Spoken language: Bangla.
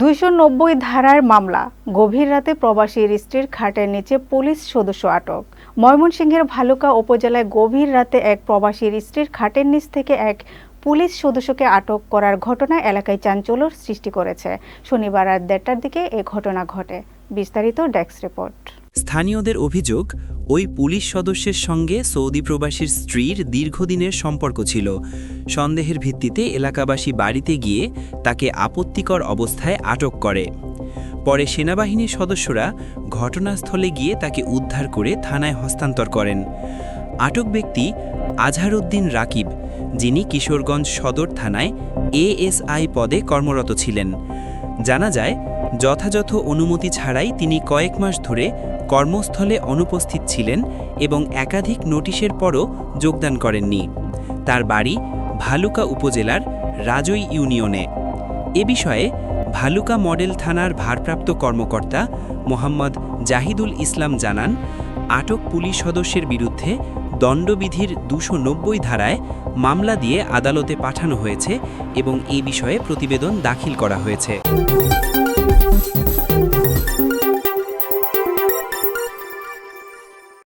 দুইশো নব্বই ধারার মামলা। গভীর রাতে প্রবাসীর স্ত্রীর খাটের নিচে পুলিশ সদস্য আটক। ময়মনসিংহের ভালুকা উপজেলায় গভীর রাতে এক প্রবাসীর স্ত্রীর খাটের নিচ থেকে এক পুলিশ সদস্যকে আটক করার ঘটনা এলাকায় চাঞ্চল্যর সৃষ্টি করেছে। শনিবার রাত দেড়টার দিকে এ ঘটনা ঘটে। বিস্তারিত ডেস্ক রিপোর্ট। স্থানীয়দের অভিযোগ, ওই পুলিশ সদস্যের সঙ্গে সৌদি প্রবাসীর স্ত্রীর দীর্ঘদিনের সম্পর্ক ছিল। সন্দেহের ভিত্তিতে এলাকাবাসী বাড়িতে গিয়ে তাকে আপত্তিকর অবস্থায় আটক করে। পরে সেনাবাহিনীর সদস্যরা ঘটনাস্থলে গিয়ে তাকে উদ্ধার করে থানায় হস্তান্তর করেন। আটক ব্যক্তি আজহারউদ্দিন রাকিব, যিনি কিশোরগঞ্জ সদর থানায় এএসআই পদে কর্মরত ছিলেন। জানা যায় যথাযথ অনুমতি ছাড়াই তিনি কয়েক মাস ধরে কর্মস্থলে অনুপস্থিত ছিলেন এবং একাধিক নোটিশের পরও যোগদান করেননি। তার বাড়ি ভালুকা উপজেলার রাজই ইউনিয়নে। এ বিষয়ে ভালুকা মডেল থানার ভারপ্রাপ্ত কর্মকর্তা মোহাম্মদ জাহিদুল ইসলাম জানান, আটক পুলিশ সদস্যের বিরুদ্ধে দণ্ডবিধির দুশো নব্বই ধারায় মামলা দিয়ে আদালতে পাঠানো হয়েছে এবং এ বিষয়ে প্রতিবেদন দাখিল করা হয়েছে।